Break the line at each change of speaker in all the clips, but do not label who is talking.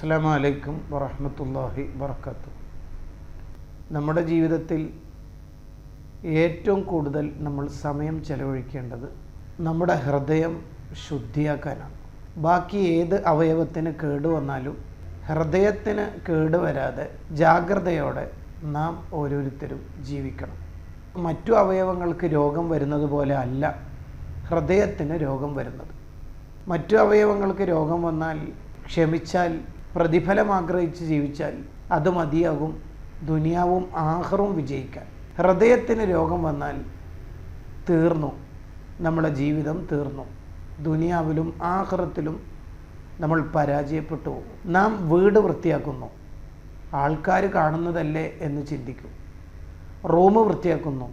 അസ്സാം വലൈക്കും വറഹമത്തല്ലാഹി വർക്കത്തു നമ്മുടെ ജീവിതത്തിൽ ഏറ്റവും കൂടുതൽ നമ്മൾ സമയം ചെലവഴിക്കേണ്ടത് നമ്മുടെ ഹൃദയം ശുദ്ധിയാക്കാനാണ്. ബാക്കി ഏത് അവയവത്തിന് കേടുവന്നാലും ഹൃദയത്തിന് കേടുവരാതെ ജാഗ്രതയോടെ നാം ഓരോരുത്തരും ജീവിക്കണം. മറ്റു അവയവങ്ങൾക്ക് രോഗം വരുന്നത് പോലെ അല്ല ഹൃദയത്തിന് രോഗം വരുന്നത്. മറ്റു അവയവങ്ങൾക്ക് രോഗം വന്നാൽ ക്ഷമിച്ചാൽ പ്രതിഫലം ആഗ്രഹിച്ച് ജീവിച്ചാൽ അത് മതിയാകും. ദുനിയാവും ആഹ്റും വിജയിക്കാൻ. ഹൃദയത്തിന് രോഗം വന്നാൽ തീർന്നു. നമ്മുടെ ജീവിതം തീർന്നു. ദുനിയാവിലും ആഹ്റത്തിലും നമ്മൾ പരാജയപ്പെട്ടു പോകും. നാം വീട് വൃത്തിയാക്കുന്നു. ആൾക്കാർ കാണുന്നതല്ലേ എന്ന് ചിന്തിക്കും. റൂം വൃത്തിയാക്കുന്നു.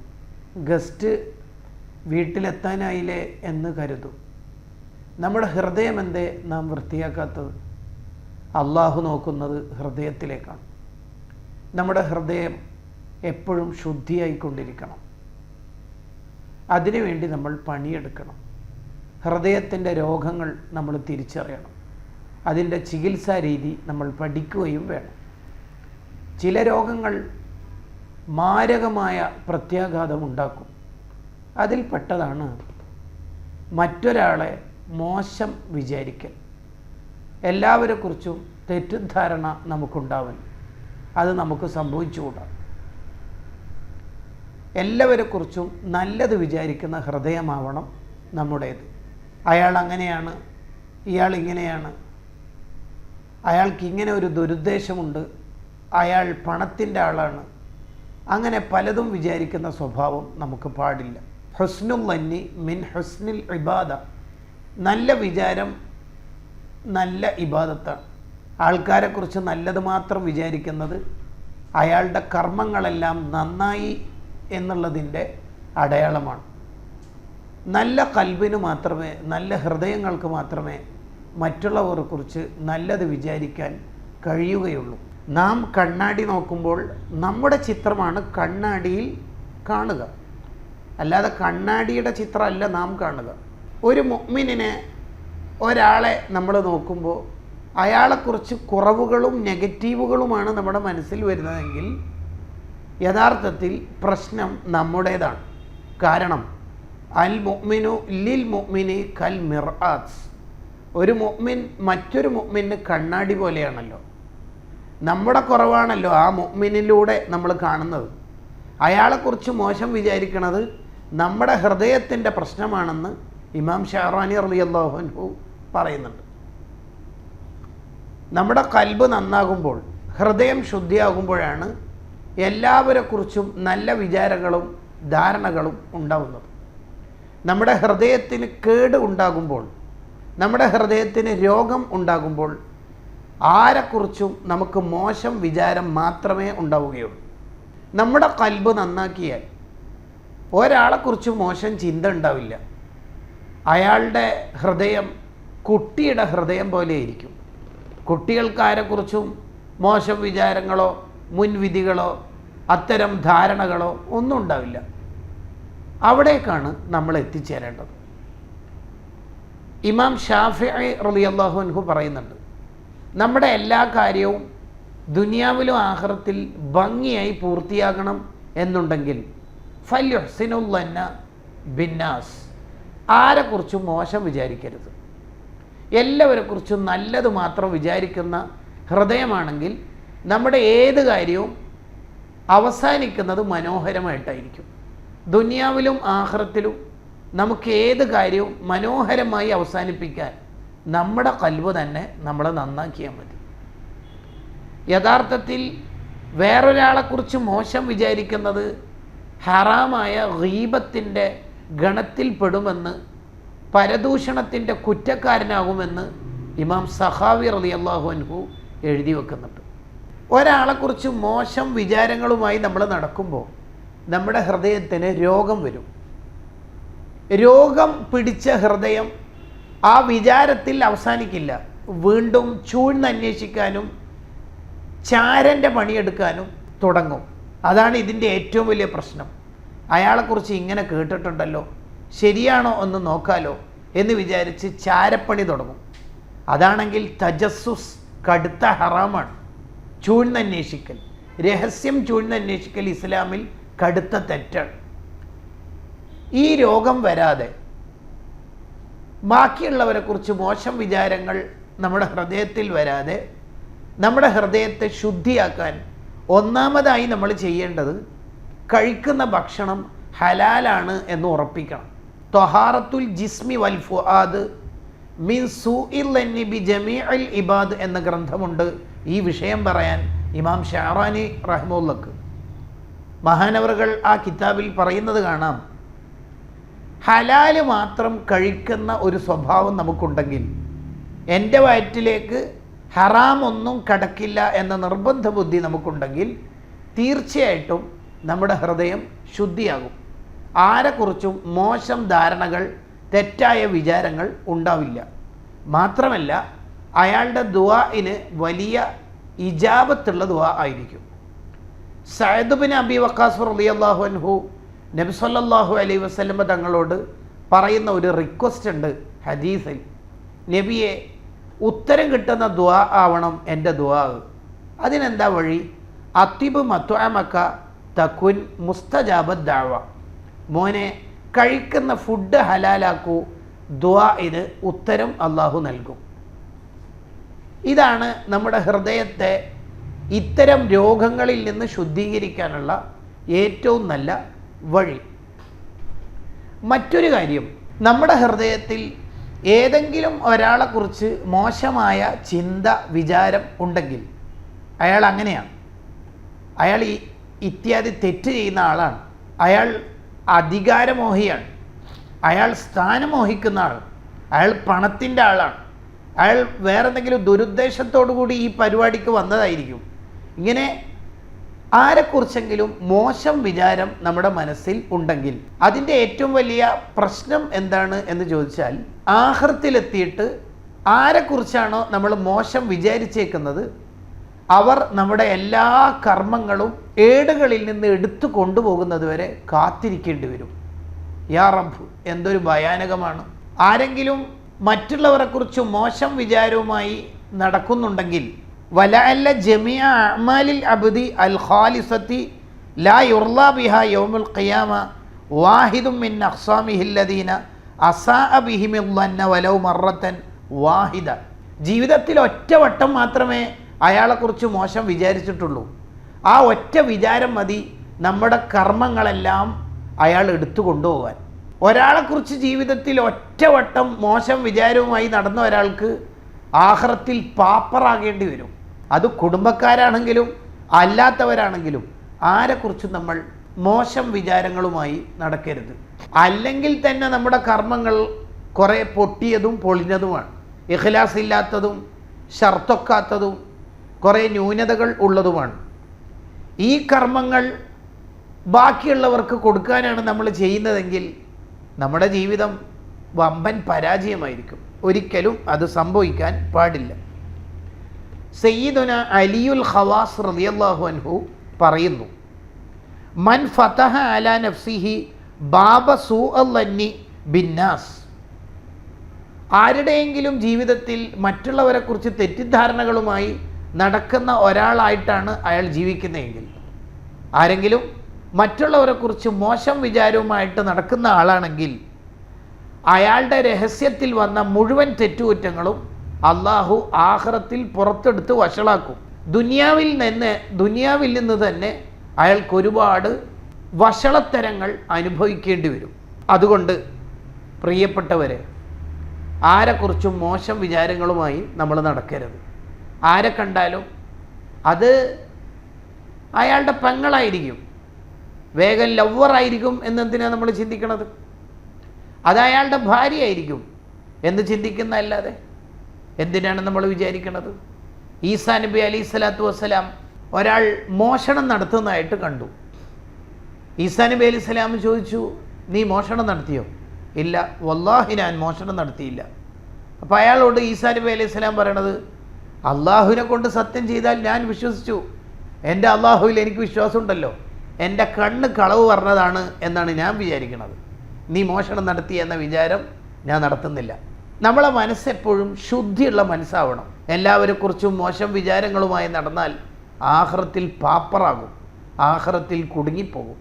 ഗസ്റ്റ് വീട്ടിലെത്താനായില്ലേ എന്ന് കരുതും. നമ്മുടെ ഹൃദയം എന്തേ നാം വൃത്തിയാക്കാത്തത്? അള്ളാഹു നോക്കുന്നത് ഹൃദയത്തിലേക്കാണ്. നമ്മുടെ ഹൃദയം എപ്പോഴും ശുദ്ധിയായിക്കൊണ്ടിരിക്കണം. അതിനുവേണ്ടി നമ്മൾ പണിയെടുക്കണം. ഹൃദയത്തിന്റെ രോഗങ്ങൾ നമ്മൾ തിരിച്ചറിയണം. അതിന്റെ ചികിത്സാ രീതി നമ്മൾ പഠിക്കുകയും വേണം. ചില രോഗങ്ങൾ മാരകമായ പ്രത്യാഘാതം ഉണ്ടാക്കും. അതിൽപ്പെട്ടതാണ് മറ്റൊരാളെ മോശം വിചാരിക്കൽ. എല്ലാവരെക്കുറിച്ചും തെറ്റിദ്ധാരണ നമുക്കുണ്ടാവും അത് നമുക്ക് സംഭവിച്ചുകൂടാ. എല്ലാവരെക്കുറിച്ചും നല്ലത് വിചാരിക്കുന്ന ഹൃദയമാവണം നമ്മുടേത്. അയാൾ അങ്ങനെയാണ് ഇയാൾ ഇങ്ങനെയാണ് അയാൾക്ക് ഇങ്ങനെ ഒരു ദുരുദ്ദേശമുണ്ട് അയാൾ പണത്തിന്റെ ആളാണ്. അങ്ങനെ പലതും വിചാരിക്കുന്ന സ്വഭാവം നമുക്ക് പാടില്ല. ഹുസ്നുൽ അന്നി മിൻ ഹുസ്നിൽ ഇബാദ. നല്ല വിചാരം നല്ല ഇബാദത്താണ്. ആൾക്കാരെക്കുറിച്ച് നല്ലത് മാത്രം വിചാരിക്കുന്നത് അയാളുടെ കർമ്മങ്ങളെല്ലാം നന്നായി എന്നുള്ളതിന്റെ അടയാളമാണ്. നല്ല കൽബിന് മാത്രമേ നല്ല ഹൃദയങ്ങൾക്ക് മാത്രമേ മറ്റുള്ളവരെക്കുറിച്ച് നല്ലത് വിചാരിക്കാൻ കഴിയുകയുള്ളൂ. നാം കണ്ണാടി നോക്കുമ്പോൾ നമ്മുടെ ചിത്രമാണ് കണ്ണാടിയിൽ കാണുക. അല്ലാതെ കണ്ണാടിയുടെ ചിത്രമല്ല നാം കാണുക. ഒരു മുഅ്മിനിനെ ഒരാളെ നമ്മൾ നോക്കുമ്പോൾ അയാളെക്കുറിച്ച് കുറവുകളും നെഗറ്റീവുകളുമാണ് നമ്മുടെ മനസ്സിൽ വരുന്നതെങ്കിൽ യഥാർത്ഥത്തിൽ പ്രശ്നം നമ്മുടേതാണ്. കാരണം അൽ മുഅ്മിനു ലിൽ മുഅ്മിനി കൽ മിർആസ് ഒരു മുഅ്മിൻ മറ്റൊരു മുഅ്മിന് കണ്ണാടി പോലെയാണല്ലോ. നമ്മുടെ കുറവാണല്ലോ ആ മുഅ്മിനിലൂടെ നമ്മൾ കാണുന്നത്. അയാളെക്കുറിച്ച് മോശം വിചാരിക്കണത് നമ്മുടെ ഹൃദയത്തിന്റെ പ്രശ്നമാണെന്ന് ഇമാം ഷാറാനി റളിയല്ലാഹു പറയുന്നുണ്ട്. നമ്മുടെ കൽബ് നന്നാകുമ്പോൾ ഹൃദയം ശുദ്ധിയാകുമ്പോഴാണ് എല്ലാവരെക്കുറിച്ചും നല്ല വിചാരങ്ങളും ധാരണകളും ഉണ്ടാവുന്നത്. നമ്മുടെ ഹൃദയത്തിന് കേട് ഉണ്ടാകുമ്പോൾ നമ്മുടെ ഹൃദയത്തിന് രോഗം ഉണ്ടാകുമ്പോൾ ആരെക്കുറിച്ചും നമുക്ക് മോശം വിചാരം മാത്രമേ ഉണ്ടാവുകയുള്ളൂ. നമ്മുടെ കൽബ് നന്നാക്കിയാൽ ഒരാളെക്കുറിച്ച് മോശം ചിന്ത ഉണ്ടാവില്ല. അയാളുടെ ഹൃദയം കുട്ടിയുടെ ഹൃദയം പോലെ ഇരിക്കും. കുട്ടികൾക്ക് ആരെക്കുറിച്ചും മോശം വിചാരങ്ങളോ മുൻവിധികളോ അത്തരം ധാരണകളോ ഒന്നും ഉണ്ടാവില്ല. അവിടേക്കാണ് നമ്മൾ എത്തിച്ചേരേണ്ടത്. ഇമാം ഷാഫി റലി അൻഹു പറയുന്നുണ്ട് നമ്മുടെ എല്ലാ കാര്യവും ദുനിയാവിലും ആഹ്റത്തിൽ ഭംഗിയായി പൂർത്തിയാകണം എന്നുണ്ടെങ്കിൽ ഫല്യുഹ്സിനുല്ലന്ന ബിന്നാസ് ആരെക്കുറിച്ചും മോശം വിചാരിക്കരുത്. എല്ലാവരെക്കുറിച്ചും നല്ലത് മാത്രം വിചാരിക്കുന്ന ഹൃദയമാണെങ്കിൽ നമ്മുടെ ഏത് കാര്യവും അവസാനിക്കുന്നത് മനോഹരമായിട്ടായിരിക്കും. ദുനിയാവിലും ആഹ്റത്തിലും നമുക്ക് ഏത് കാര്യവും മനോഹരമായി അവസാനിപ്പിക്കാൻ നമ്മുടെ കൽവ് തന്നെ നമ്മളെ നന്നാക്കിയാൽ മതി. യഥാർത്ഥത്തിൽ വേറൊരാളെക്കുറിച്ച് മോശം വിചാരിക്കുന്നത് ഹറാമായ ഗീബത്തിന്റെ ഗണത്തിൽപ്പെടുമെന്ന് പരദൂഷണത്തിന്റെ കുറ്റക്കാരനാകുമെന്ന് ഇമാം സഹാവി റലി അള്ളാഹു അൻഹു എഴുതി വെക്കുന്നുണ്ട്. ഒരാളെക്കുറിച്ച് മോശം വിചാരങ്ങളുമായി നമ്മൾ നടക്കുമ്പോൾ നമ്മുടെ ഹൃദയത്തിന് രോഗം വരും. രോഗം പിടിച്ച ഹൃദയം ആ വിചാരത്തിൽ അവസാനിക്കില്ല. വീണ്ടും ചൂഴ്ന്നന്വേഷിക്കാനും ചാരന്റെ പണിയെടുക്കാനും തുടങ്ങും. അതാണ് ഇതിന്റെ ഏറ്റവും വലിയ പ്രശ്നം. അയാളെക്കുറിച്ച് ഇങ്ങനെ കേട്ടിട്ടുണ്ടല്ലോ. ശരിയാണോ ഒന്ന് നോക്കാലോ എന്ന് വിചാരിച്ച് ചാരപ്പണി തുടങ്ങും. അതാണെങ്കിൽ തജസ്സുസ് കടുത്ത ഹറാമാണ്. ചൂഴ്ന്നന്വേഷിക്കൽ. രഹസ്യം ചൂഴ്ന്നന്വേഷിക്കൽ ഇസ്ലാമിൽ കടുത്ത തെറ്റാണ്. ഈ രോഗം വരാതെ ബാക്കിയുള്ളവരെ കുറിച്ച് മോശം വിചാരങ്ങൾ നമ്മുടെ ഹൃദയത്തിൽ വരാതെ നമ്മുടെ ഹൃദയത്തെ ശുദ്ധിയാക്കാൻ ഒന്നാമതായി നമ്മൾ ചെയ്യേണ്ടത് കഴിക്കുന്ന ഭക്ഷണം ഹലാലാണ് എന്ന് ഉറപ്പിക്കണം. തൊഹാറത്തുൽ ജിസ്മി വൽ ഫുആദ് മിൻ ബി ജമീഅൽ ഇബാദ് എന്ന ഗ്രന്ഥമുണ്ട്. ഈ വിഷയം പറയാൻ ഇമാം ഷാറാനി റഹ്മുല്ലക്ക് മഹാനവറുകൾ ആ കിതാബിൽ പറയുന്നത് കാണാം. ഹലാൽ മാത്രം കഴിക്കുന്ന ഒരു സ്വഭാവം നമുക്കുണ്ടെങ്കിൽ എന്റെ വയറ്റിലേക്ക് ഹറാം ഒന്നും കടക്കില്ല എന്ന നിർബന്ധ ബുദ്ധി നമുക്കുണ്ടെങ്കിൽ തീർച്ചയായിട്ടും നമ്മുടെ ഹൃദയം ശുദ്ധിയാകും. ആരെക്കുറിച്ചും മോശം ധാരണകൾ തെറ്റായ വിചാരങ്ങൾ ഉണ്ടാവില്ല. മാത്രമല്ല അയാളുടെ ദുവാഇന് വലിയ ഇജാബത്തുള്ള ദുവാ ആയിരിക്കും. സയദുബിൻ അബി വക്കാസ് അള്ളാഹു അൻഹു നബിസ്വല്ലാഹു അലൈ വസ്ലമ തങ്ങളോട് പറയുന്ന ഒരു റിക്വസ്റ്റ് ഉണ്ട് ഹദീസിൽ. നബിയെ ഉത്തരം കിട്ടുന്ന ദുആ ആവണം എന്റെ ദുആ. അതിനെന്താ വഴി? അത്തിബ് മത്വാമക്ക തക്കുൻ മുസ്തജാബ ദാവ. മോനെ കഴിക്കുന്ന ഫുഡ് ഹലാലാക്കൂ. ദുആഇന് ഉത്തരം അള്ളാഹു നൽകും. ഇതാണ് നമ്മുടെ ഹൃദയത്തെ ഇത്തരം രോഗങ്ങളിൽ നിന്ന് ശുദ്ധീകരിക്കാനുള്ള ഏറ്റവും നല്ല വഴി. മറ്റൊരു കാര്യം നമ്മുടെ ഹൃദയത്തിൽ ഏതെങ്കിലും ഒരാളെക്കുറിച്ച് മോശമായ ചിന്ത വിചാരം ഉണ്ടെങ്കിൽ അയാൾ അങ്ങനെയാണ്. അയാൾ ഈ ഇത്യാദി തെറ്റ് ചെയ്യുന്ന ആളാണ്. അയാൾ അധികാരമോഹിയാണ്. അയാൾ സ്ഥാനമോഹിക്കുന്ന ആൾ അയാൾ പണത്തിന്റെ ആളാണ്. അയാൾ വേറെ എന്തെങ്കിലും ദുരുദ്ദേശത്തോടു കൂടി ഈ പരിപാടിക്ക് വന്നതായിരിക്കും. ഇങ്ങനെ ആരെക്കുറിച്ചെങ്കിലും മോശം വിചാരം നമ്മുടെ മനസ്സിൽ ഉണ്ടെങ്കിൽ അതിന്റെ ഏറ്റവും വലിയ പ്രശ്നം എന്താണ് എന്ന് ചോദിച്ചാൽ ആഹൃത്തിലെത്തിയിട്ട് ആരെക്കുറിച്ചാണോ നമ്മൾ മോശം വിചാരിച്ചേക്കുന്നത്? അവർ നമ്മുടെ എല്ലാ കർമ്മങ്ങളും ഏടുകളിൽ നിന്ന് എടുത്തു കൊണ്ടുപോകുന്നത് വരെ കാത്തിരിക്കേണ്ടി വരും. യാ റബ്ബ് എന്തൊരു ഭയാനകമാണ്. ആരെങ്കിലും മറ്റുള്ളവരെക്കുറിച്ച് മോശം വിചാരവുമായി നടക്കുന്നുണ്ടെങ്കിൽ വലഅല്ല ജമിയ അമാലിൽ അബുദി അൽ ഖാലിസത്തി ലാ യുർല ബിഹ യൗമുൽ ഖിയാമ വാഹിദും മിൻ അഖ്സാമിഹില്ലദീന അസാ ബിഹിമില്ലന്ന വലൗ മറത്തൻ വാഹിദ. ജീവിതത്തിൽ ഒറ്റവട്ടം മാത്രമേ അയാളെക്കുറിച്ച് മോശം വിചാരിച്ചിട്ടുള്ളൂ. ആ ഒറ്റ വിചാരം മതി നമ്മുടെ കർമ്മങ്ങളെല്ലാം അയാൾ എടുത്തു കൊണ്ടുപോകാൻ ഒരാളെക്കുറിച്ച് ജീവിതത്തിൽ ഒറ്റവട്ടം മോശം വിചാരവുമായി നടന്ന ഒരാൾക്ക് ആഹ്റത്തിൽ പാപ്പറാകേണ്ടി വരും. അത് കുടുംബക്കാരാണെങ്കിലും അല്ലാത്തവരാണെങ്കിലും ആരെക്കുറിച്ചും നമ്മൾ മോശം വിചാരങ്ങളുമായി നടക്കരുത്. അല്ലെങ്കിൽ തന്നെ നമ്മുടെ കർമ്മങ്ങൾ കുറേ പൊട്ടിയതും പൊളിഞ്ഞതുമാണ്. ഇഖ്ലാസ് ഇല്ലാത്തതും ഷർത്തൊക്കാത്തതും കുറേ ന്യൂനതകൾ ഉള്ളതുമാണ്. ഈ കർമ്മങ്ങൾ ബാക്കിയുള്ളവർക്ക് കൊടുക്കാനാണ് നമ്മൾ ചെയ്യുന്നതെങ്കിൽ നമ്മുടെ ജീവിതം വമ്പൻ പരാജയമായിരിക്കും. ഒരിക്കലും അത് സംഭവിക്കാൻ പാടില്ല. സയ്യിദുന അലിയുൽ ഖവാസ് റളിയല്ലാഹു അൻഹു പറയുന്നു മൻ ഫതഹ അല നഫ്സിഹി ബാബ സൂ അല്ലി ബിന്നാസ്. ആരുടെയെങ്കിലും ജീവിതത്തിൽ മറ്റുള്ളവരെക്കുറിച്ച് തെറ്റിദ്ധാരണകളുമായി നടക്കുന്ന ഒരാളായിട്ടാണ് അയാൾ ജീവിക്കുന്നതെങ്കിൽ. ആരെങ്കിലും മറ്റുള്ളവരെക്കുറിച്ച് മോശം വിചാരവുമായിട്ട് നടക്കുന്ന ആളാണെങ്കിൽ അയാളുടെ രഹസ്യത്തിൽ വന്ന മുഴുവൻ തെറ്റുകുറ്റങ്ങളും അള്ളാഹു ആഹ്റത്തിൽ പുറത്തെടുത്ത് വഷളാക്കും. ദുനിയാവിൽ നിന്ന് ദുനിയാവിൽ നിന്ന് തന്നെ അയാൾക്ക് ഒരുപാട് വഷളത്തരങ്ങൾ അനുഭവിക്കേണ്ടി വരും. അതുകൊണ്ട് പ്രിയപ്പെട്ടവരെ ആരെക്കുറിച്ചും മോശം വിചാരങ്ങളുമായി നമ്മൾ നടക്കരുത്. ആരെ കണ്ടാലും അത് അയാളുടെ പെങ്ങളായിരിക്കും. വേഗം ലവറായിരിക്കും എന്നെന്തിനാണ് നമ്മൾ ചിന്തിക്കുന്നത് അത് അയാളുടെ ഭാര്യയായിരിക്കും എന്ന് ചിന്തിക്കുന്ന അല്ലാതെ എന്തിനാണ് നമ്മൾ വിചാരിക്കുന്നത് ഈസാ നബി അലി സ്വലാത്തു വസ്സലാം ഒരാൾ മോഷണം നടത്തുന്നതായിട്ട് കണ്ടു. ഈസാ നബി അലി സ്വലാം ചോദിച്ചു നീ മോഷണം നടത്തിയോ? ഇല്ല. വല്ലാഹി ഞാൻ മോഷണം നടത്തിയില്ല. അപ്പോൾ അയാളോട് ഈസാ നബി അലി സ്വലാം പറയണത് അള്ളാഹുവിനെ കൊണ്ട് സത്യം ചെയ്താൽ ഞാൻ വിശ്വസിച്ചു. എന്റെ അള്ളാഹുവിൽ എനിക്ക് വിശ്വാസമുണ്ടല്ലോ. എന്റെ കണ്ണ് കളവ് പറഞ്ഞതാണ് എന്നാണ് ഞാൻ വിചാരിക്കുന്നത്. നീ മോഷണം നടത്തി എന്ന വിചാരം ഞാൻ നടത്തുന്നില്ല. നമ്മളെ മനസ്സെപ്പോഴും ശുദ്ധിയുള്ള മനസ്സാവണം. എല്ലാവരെക്കുറിച്ചും മോശം വിചാരങ്ങളുമായി നടന്നാൽ ആഹ്റത്തിൽ പാപ്പറാകും. ആഹ്റത്തിൽ കുടുങ്ങിപ്പോകും.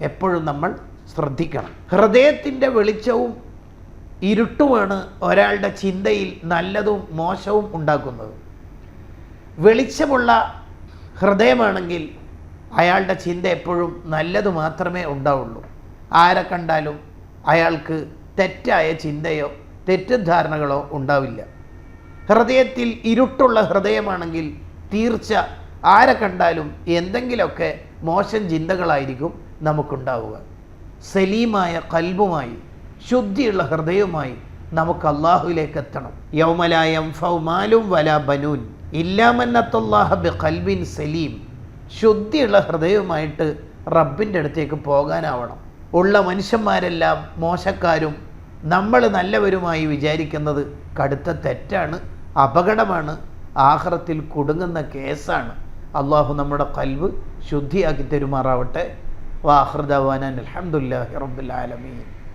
എപ്പോഴും നമ്മൾ ശ്രദ്ധിക്കണം. ഹൃദയത്തിന്റെ വെളിച്ചവും ഇരുട്ടുമാണ് ഒരാളുടെ ചിന്തയിൽ നല്ലതും മോശവും ഉണ്ടാക്കുന്നത്. വെളിച്ചമുള്ള ഹൃദയമാണെങ്കിൽ അയാളുടെ ചിന്ത എപ്പോഴും നല്ലത് മാത്രമേ ഉണ്ടാവുള്ളൂ. ആരെ കണ്ടാലും അയാൾക്ക് തെറ്റായ ചിന്തയോ തെറ്റിദ്ധാരണകളോ ഉണ്ടാവില്ല. ഹൃദയത്തിൽ ഇരുട്ടുള്ള ഹൃദയമാണെങ്കിൽ തീർച്ച ആരെ കണ്ടാലും എന്തെങ്കിലുമൊക്കെ മോശം ചിന്തകളായിരിക്കും നമുക്കുണ്ടാവുക. സലീമായ കൽബുമായി ശുദ്ധിയുള്ള ഹൃദയവുമായി നമുക്ക് അള്ളാഹുവിലേക്ക് എത്തണം. യൗമലായം ഫൗമാലും വല ബനൂൻ. ഇല്ലാമന്നത്തല്ലാഹ ബി കൽബിൻ സലീം. ശുദ്ധിയുള്ള ഹൃദയവുമായിട്ട് റബ്ബിന്റെ അടുത്തേക്ക് പോകാനാവണം. ഉള്ള മനുഷ്യന്മാരെല്ലാം മോശക്കാരും നമ്മൾ നല്ലവരുമായി വിചാരിക്കുന്നത് കടുത്ത തെറ്റാണ് അപകടമാണ് ആഹ്റത്തിൽ കുടുങ്ങുന്ന കേസാണ്. അള്ളാഹു നമ്മുടെ കൽവ് ശുദ്ധിയാക്കി തരുമാറാവട്ടെ. വാഹൃദവാനൻ അലഹമുല്ലാഹി റബ്ബുൽ ആലമീൻ.